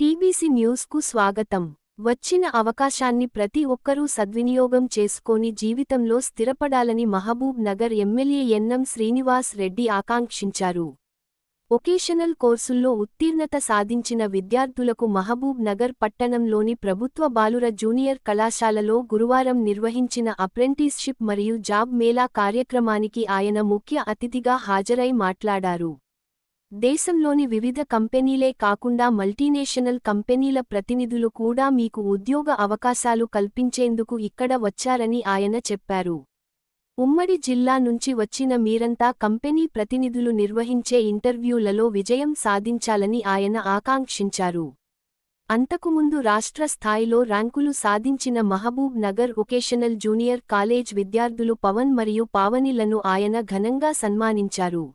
TBC న్యూస్కు స్వాగతం. వచ్చిన అవకాశాన్ని ప్రతి ఒక్కరూ సద్వినియోగం చేసుకొని జీవితంలో స్థిరపడాలని మహబూబ్ నగర్ ఎమ్మెల్యే ఎన్నం శ్రీనివాస్ రెడ్డి ఆకాంక్షించారు. ఒకేషనల్ కోర్సుల్లో ఉత్తీర్ణత సాధించిన విద్యార్థులకు మహబూబ్ నగర్ పట్టణంలోని ప్రభుత్వ బాలుర జూనియర్ కళాశాలలో గురువారం నిర్వహించిన అప్రెంటిస్షిప్ మరియు జాబ్ మేళా కార్యక్రమానికి ఆయన ముఖ్య అతిథిగా హాజరై మాట్లాడారు. దేశంలోని వివిధ కంపెనీలే కాకుండా మల్టీనేషనల్ కంపెనీల ప్రతినిధులు కూడా మీకు ఉద్యోగ అవకాశాలు కల్పించేందుకు ఇక్కడ వచ్చారని ఆయన చెప్పారు. ఉమ్మడి జిల్లా నుంచి వచ్చిన మీరంతా కంపెనీ ప్రతినిధులు నిర్వహించే ఇంటర్వ్యూలలో విజయం సాధించాలని ఆయన ఆకాంక్షించారు. అంతకుముందు రాష్ట్ర స్థాయిలో ర్యాంకులు సాధించిన Mahabub Nagar vocational junior college విద్యార్థులు పవన్ మరియు పావనిలను ఆయన ఘనంగా సన్మానించారు.